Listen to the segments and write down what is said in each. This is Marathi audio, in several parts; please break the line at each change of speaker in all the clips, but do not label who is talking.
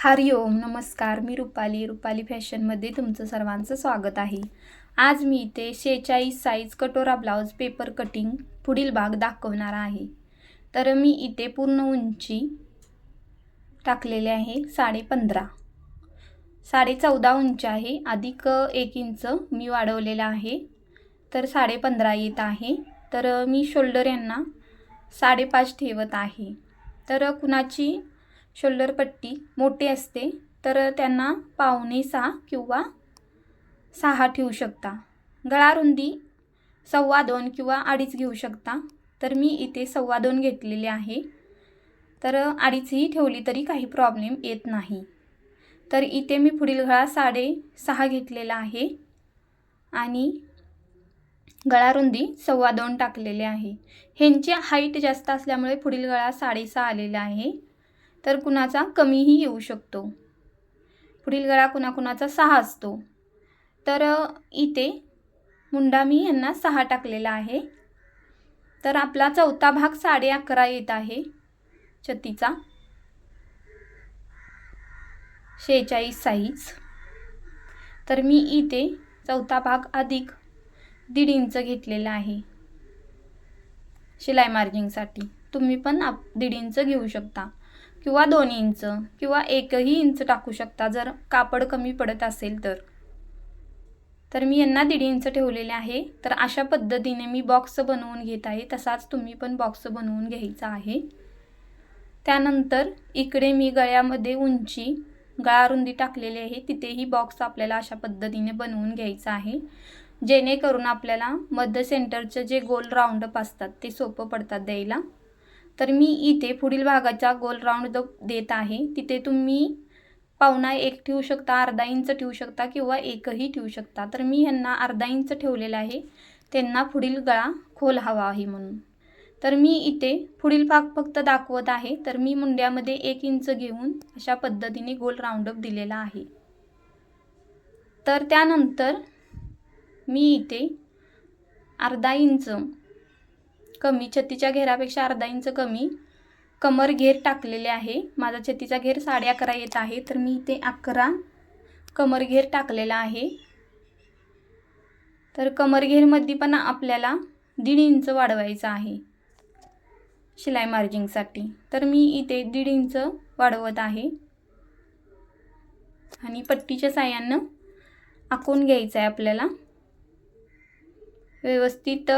हरि ओम नमस्कार. मी रुपाली. रुपाली फॅशनमध्ये तुमचं सर्वांचं स्वागत आहे. आज मी इथे शेहेचाळीस साईज कटोरा ब्लाऊज पेपर कटिंग पुढील भाग दाखवणार आहे. तर मी इथे पूर्ण उंची टाकलेले आहे साडे पंधरा. साडे चौदा उंच आहे. अधिक एक इंच मी वाढवलेलं आहे. तर साडे पंधरा येत आहे. तर मी शोल्डर यांना साडेपाच ठेवत आहे. तर कुणाची शोल्डर पट्टी मोठी असते तर त्यांना पावणे सहा किंवा सहा ठेवू शकता. गळा रुंदी सव्वा दोन किंवा अडीच घेऊ शकता. तर मी इथे सव्वा दोन घेतलेले आहे. तर अडीचही ठेवली तरी काही प्रॉब्लेम येत नाही. तर इथे मी पुढील गळा साडे सहा घेतलेला आहे. आणि गळा रुंदी सव्वा दोन टाकलेले आहे. ह्यांची हाईट जास्त असल्यामुळे पुढील गळा साडेसहा आलेला आहे. तर कुणाचा कमीही येऊ शकतो. पुढील गळा कुणाकुणाचा सहा असतो. तर इथे मुंडा मी यांना सहा टाकलेला आहे. तर आपला चौथा भाग साडे अकरा येत आहे. छतीचा शेहेचाळीस साईज. तर मी इथे चौथा भाग अधिक दीड इंच घेतलेला आहे. शिलाई मार्जिंगसाठी तुम्ही पण आप दीड इंच घेऊ शकता. किंवा दोन इंच किंवा एकही इंच टाकू शकता जर कापड कमी पडत असेल तर. तर मी यांना दीड इंच ठेवलेले आहे. तर अशा पद्धतीने मी बॉक्स बनवून घेत आहे. तसाच तुम्ही पण बॉक्स बनवून घ्यायचा आहे. त्यानंतर इकडे मी गळ्यामध्ये उंची गळारुंदी टाकलेली आहे. तिथेही बॉक्स आपल्याला अशा पद्धतीने बनवून घ्यायचा आहे. जेणेकरून आपल्याला मध्य सेंटरचं जे गोल राऊंडअप असतात ते सोपं पडतात द्यायला. तर मी इथे पुढील भागाचा गोल राऊंड देत आहे. तिथे तुम्ही पावणा एक ठेवू शकता अर्धा इंच ठेवू शकता किंवा एकही ठेवू शकता. तर मी ह्यांना अर्धा इंच ठेवलेला आहे. त्यांना पुढील गळा खोल हवा आहे म्हणून. तर मी इथे पुढील भाग फक्त दाखवत आहे. तर मी मुंड्यामध्ये एक इंच घेऊन अशा पद्धतीने गोल राऊंडअप दिलेला आहे. तर त्यानंतर मी इथे अर्धा इंच कमी छत्तीच्या घेरापेक्षा अर्धा इंच कमी. कमर घेर टाकलेले आहे. माझा छत्तीचा घेर साडे अकरा येत आहे. तर मी इथे अकरा कमर घेर टाकलेला आहे. तर कमर घेरमध्ये पण आपल्याला दीड इंच वाढवायचं आहे. शिलाई मार्जिंगसाठी तर मी इथे दीड इंच वाढवत आहे. आणि पट्टीच्या साह्यानं आखून घ्यायचं आहे आपल्याला. व्यवस्थित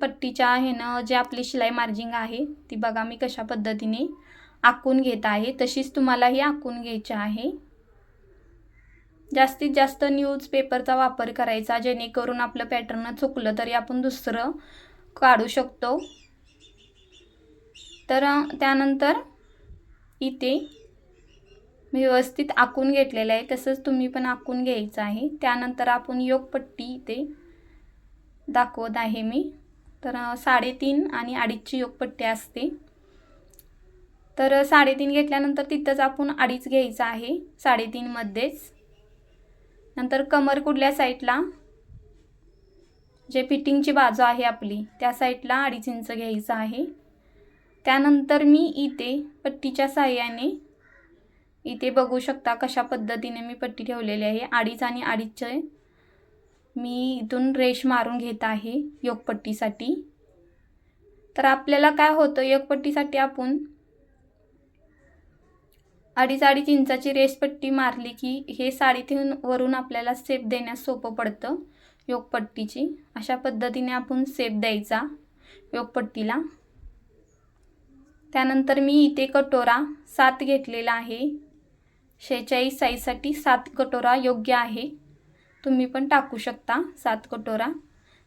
पट्टीच्या आहे ना जे आपली शिलाई मार्जिंग आहे ती बघा मी कशा पद्धतीने आखून घेत आहे. तशीच तुम्हालाही आखून घ्यायची आहे. जास्तीत जास्त न्यूजपेपरचा वापर करायचा जेणेकरून आपलं पॅटर्न चुकलं तरी आपण दुसरं काढू शकतो. तर त्यानंतर इथे मी व्यवस्थित आखून घेतलेलं आहे तसंच तुम्ही पण आखून घ्यायचं आहे. त्यानंतर आपण योगपट्टी इथे दाखवत आहे मी. तर साडेतीन आणि अडीचची योगपट्टी असते. तर साडेतीन घेतल्यानंतर तिथंच आपण अडीच घ्यायचं आहे साडेतीनमध्येच नंतर कमर कुठल्या साईडला? जे फिटिंगची बाजू आहे आपली त्या साईडला अडीच इंच घ्यायचं आहे. त्यानंतर मी इथे पट्टीच्या साह्याने इथे बघू शकता कशा पद्धतीने मी पट्टी ठेवलेली आहे. अडीच आणि अडीचचे मी इथून रेश मारून घेत आहे योगपट्टीसाठी. तर आपल्याला काय होतं? योगपट्टीसाठी आपण अडीच अडीच इंचाची रेशपट्टी मारली की हे साडीतून वरून आपल्याला सेप देण्यास सोपं पडतं योगपट्टीची. अशा पद्धतीने आपण सेप द्यायचा योगपट्टीला. त्यानंतर मी इथे कटोरा सात घेतलेला आहे. शेहेचाळीस साईजसाठी सात कटोरा योग्य आहे. तुम्ही पण टाकू शकता सात कटोरा.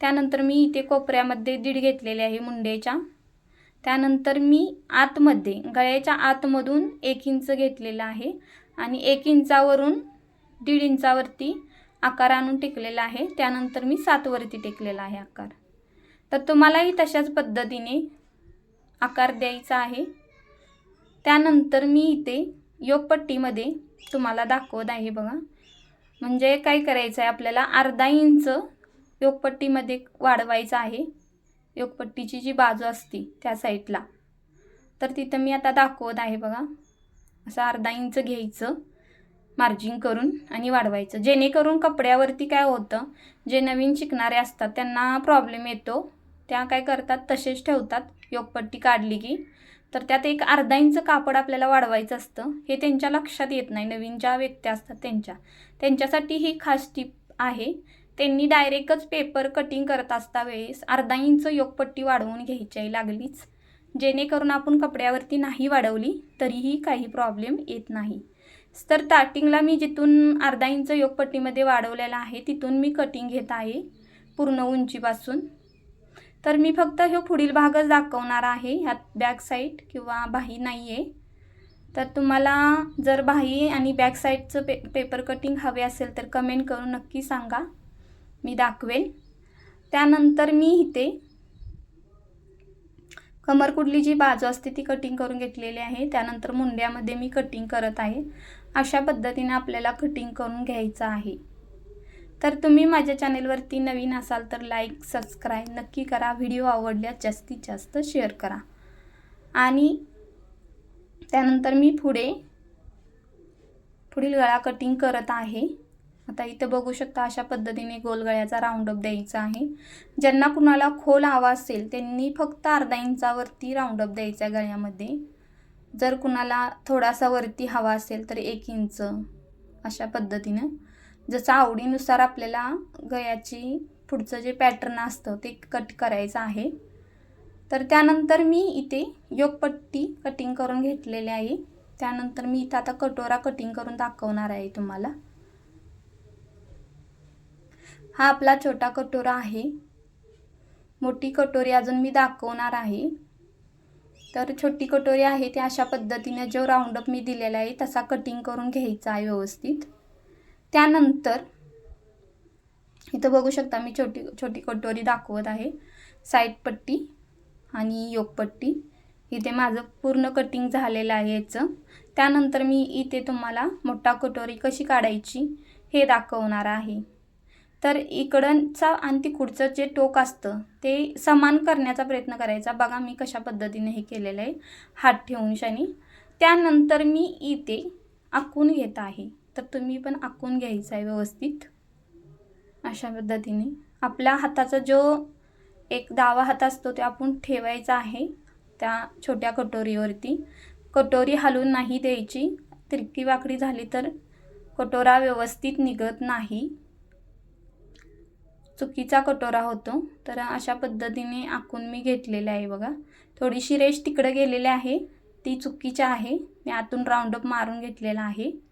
त्यानंतर मी इथे कोपऱ्यामध्ये दीड घेतलेले आहे मुंडेच्या. त्यानंतर मी आतमध्ये गळ्याच्या आतमधून एक इंच घेतलेला आहे आणि एक इंचावरून दीड इंचावरती आकार आणून टेकलेला आहे. त्यानंतर मी सातवरती टेकलेला आहे आकार. तर तुम्हालाही तशाच पद्धतीने आकार द्यायचा आहे. त्यानंतर मी इथे योगपट्टीमध्ये तुम्हाला दाखवत आहे बघा. म्हणजे काय करायचं आहे आपल्याला अर्धा इंच योगपट्टीमध्ये वाढवायचं आहे. योगपट्टीची जी बाजू असते त्या साईडला. तर तिथं मी आता दाखवत आहे बघा. असं अर्धा इंच घ्यायचं मार्जिंग करून आणि वाढवायचं. जेणेकरून कपड्यावरती काय होतं जे नवीन शिकणारे असतात त्यांना प्रॉब्लेम येतो. त्या काय करतात तसेच ठेवतात. योगपट्टी काढली की तर त्यात एक अर्धा इंच कापड आपल्याला वाढवायचं असतं हे त्यांच्या लक्षात येत नाही. नवीन ज्या व्यक्त्या असतात त्यांच्या. त्यांच्यासाठी ही खास टीप आहे. त्यांनी डायरेक्टच पेपर कटिंग करत असता वेळेस अर्धा इंच योगपट्टी वाढवून घ्यायची आहे लागलीच. जेणेकरून आपण कपड्यावरती नाही वाढवली तरीही काही प्रॉब्लेम येत नाही. तर स्टार्टिंगला मी जिथून अर्धा इंच योगपट्टीमध्ये वाढवलेला आहे तिथून मी कटिंग घेत आहे पूर्ण उंचीपासून. तर मी फक्त हे पुढील भागच दाखवणार आहे. ह्यात बॅक साईड किंवा बाही नाही आहे तर तुम्हाला जर बाही आणि बॅक साईडचं पे पेपर कटिंग हवे असेल तर कमेंट करून नक्की सांगा. मी दाखवेल. त्यानंतर मी इथे कमरकुडली जी बाजू असते ती कटिंग करून घेतलेली आहे. त्यानंतर मुंड्यामध्ये मी कटिंग करत आहे. अशा पद्धतीने आपल्याला कटिंग करून घ्यायचं आहे. तर तुम्ही माझ्या चॅनेलवरती नवीन असाल तर लाईक सबस्क्राईब नक्की करा. व्हिडिओ आवडल्यास जास्तीत जास्त शेअर करा. आणि त्यानंतर मी पुढे पुढील गळा कटिंग करत आहे. आता इथे बघू शकता अशा पद्धतीने गोलगळ्याचा राऊंडअप द्यायचा आहे. ज्यांना कुणाला खोल हवा असेल त्यांनी फक्त अर्धा इंचावरती राऊंडअप द्यायचा गळ्यामध्ये. जर कुणाला थोडासा वरती हवा असेल तर एक इंच अशा पद्धतीनं. जसं आवडीनुसार आपल्याला गळ्याची पुढचं जे पॅटर्न असतं ते कट करायचं आहे. तर त्यानंतर मी इथे योगपट्टी कटिंग करून घेतलेली आहे. त्यानंतर मी इथं आता कटोरा कटिंग करून दाखवणार आहे तुम्हाला. हा आपला छोटा कटोरा आहे. मोठी कटोरी अजून मी दाखवणार आहे. तर छोटी कटोरी आहे ती अशा पद्धतीने जो राऊंडअप मी दिलेला आहे तसा कटिंग करून घ्यायचा आहे व्यवस्थित. त्यानंतर इथं बघू शकता मी छोटी छोटी कटोरी दाखवत आहे. साईड पट्टी आणि योगपट्टी इथे माझं पूर्ण कटिंग झालेलं आहे याचं. त्यानंतर मी इथे तुम्हाला मोठा कटोरी कशी काढायची हे दाखवणार आहे. तर इकडंचा आणि तिकडचं जे टोक असतं ते समान करण्याचा प्रयत्न करायचा. बघा मी कशा पद्धतीने हे केलेलं आहे. हात ठेवून शानी. त्यानंतर मी इथे आखून घेत आहे. तर तुम्ही पण आखून घ्यायचा आहे व्यवस्थित. अशा पद्धतीने. आपल्या हाताचा जो एक दावा हात असतो ते आपण ठेवायचा आहे त्या छोट्या कटोरीवरती. कटोरी हलवून नाही द्यायची. तिरकी वाकडी झाली तर कटोरा व्यवस्थित निघत नाही. चुकीचा कटोरा होतो. तर अशा पद्धतीने आखून मी घेतलेलं आहे बघा. थोडीशी रेश तिकडं गेलेली आहे. ती चुकीची आहे. मी आतून राऊंडअप मारून घेतलेला आहे.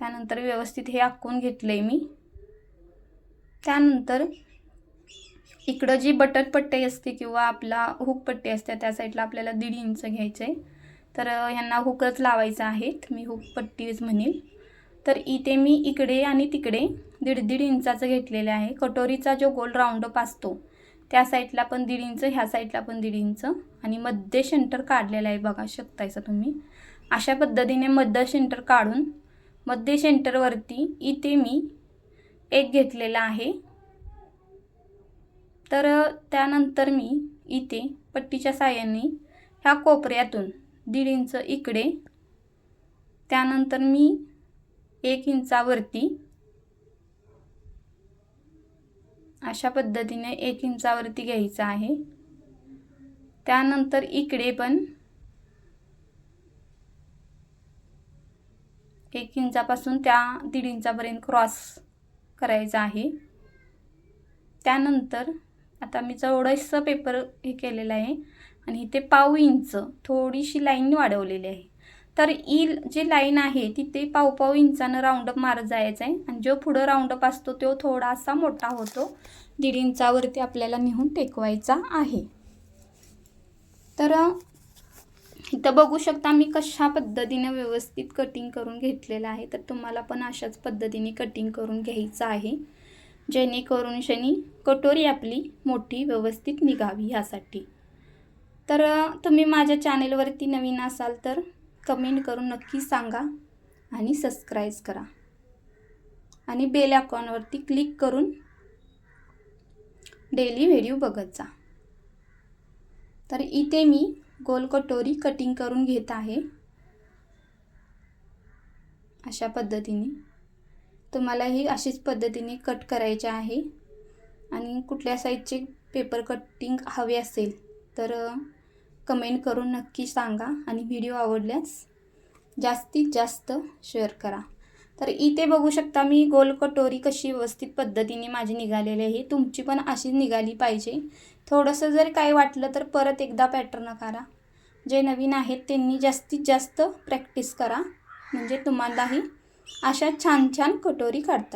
त्यानंतर व्यवस्थित हे आखून घेतलं आहे मी. त्यानंतर इकडं जी बटन पट्टी असते किंवा आपला हुक पट्टी असते त्या साईडला आपल्याला दीड इंच घ्यायचं आहे तर ह्यांना हुकच लावायचं आहे मी हुक पट्टीच म्हणेल. तर इथे मी इकडे आणि तिकडे दीड दीड इंचाचं घेतलेलं आहे. कटोरीचा जो गोल राऊंडअप असतो त्या साईडला पण दीड इंच ह्या साईडला पण दीड इंच आणि मध्य शेंटर काढलेलं आहे बघा शकतायचं तुम्ही. अशा पद्धतीने मध्य शेंटर काढून मध्य सेंटरवरती इथे मी एक घेतलेला आहे. तर त्यानंतर मी इथे पट्टीच्या साह्याने ह्या कोपऱ्यातून दीड इंच इकडे त्यानंतर मी एक इंचावरती अशा पद्धतीने एक इंचावरती घ्यायचं आहे. त्यानंतर इकडे पण एक इंचापासून त्या दीड इंचापर्यंत क्रॉस करायचा आहे. त्यानंतर आता मी चौडसं पेपर हे केलेलं आहे आणि इथे पाव इंच थोडीशी लाईन वाढवलेली आहे. तर ई जी लाईन आहे तिथे पाव पाव इंचानं राऊंडअप मारत जायचं आहे आणि जो पुढं राऊंडअप असतो तो थोडासा मोठा होतो. दीड इंचावरती आपल्याला नेहून टेकवायचा आहे. तर इथं बघू शकता मी कशा पद्धतीने व्यवस्थित कटिंग करून घेतलेलं आहे. तर तुम्हाला पण अशाच पद्धतीने कटिंग करून घ्यायचं आहे. जेणेकरून शनी कटोरी आपली मोठी व्यवस्थित निघावी ह्यासाठी. तर तुम्ही माझ्या चॅनेलवरती नवीन असाल तर कमेंट करून नक्की सांगा आणि सबस्क्राईब करा. आणि बेल अकाउंटवरती क्लिक करून डेली व्हिडिओ बघत जा. तर इथे मी गोल कटोरी कटिंग करून घेत आहे. अशा पद्धतीने. तुम्हालाही अशीच पद्धतीने कट करायचे आहे. आणि कुठल्या साईजचे पेपर कटिंग हवे असेल तर कमेंट करून नक्की सांगा आणि व्हिडिओ आवडल्यास जास्तीत जास्त शेअर करा. तर इथे बघू शकता मी गोल कटोरी कशी व्यवस्थित पद्धतीने माझी निघालेली आहे. तुमची पण अशी निघाली पाहिजे. थोडंसं जर काय वाटलं तर परत एकदा पॅटर्न करा. जे नवीन आहेत त्यांनी जास्तीत जास्त प्रॅक्टिस करा. म्हणजे तुम्हालाही अशा छान छान कटोरी काढतात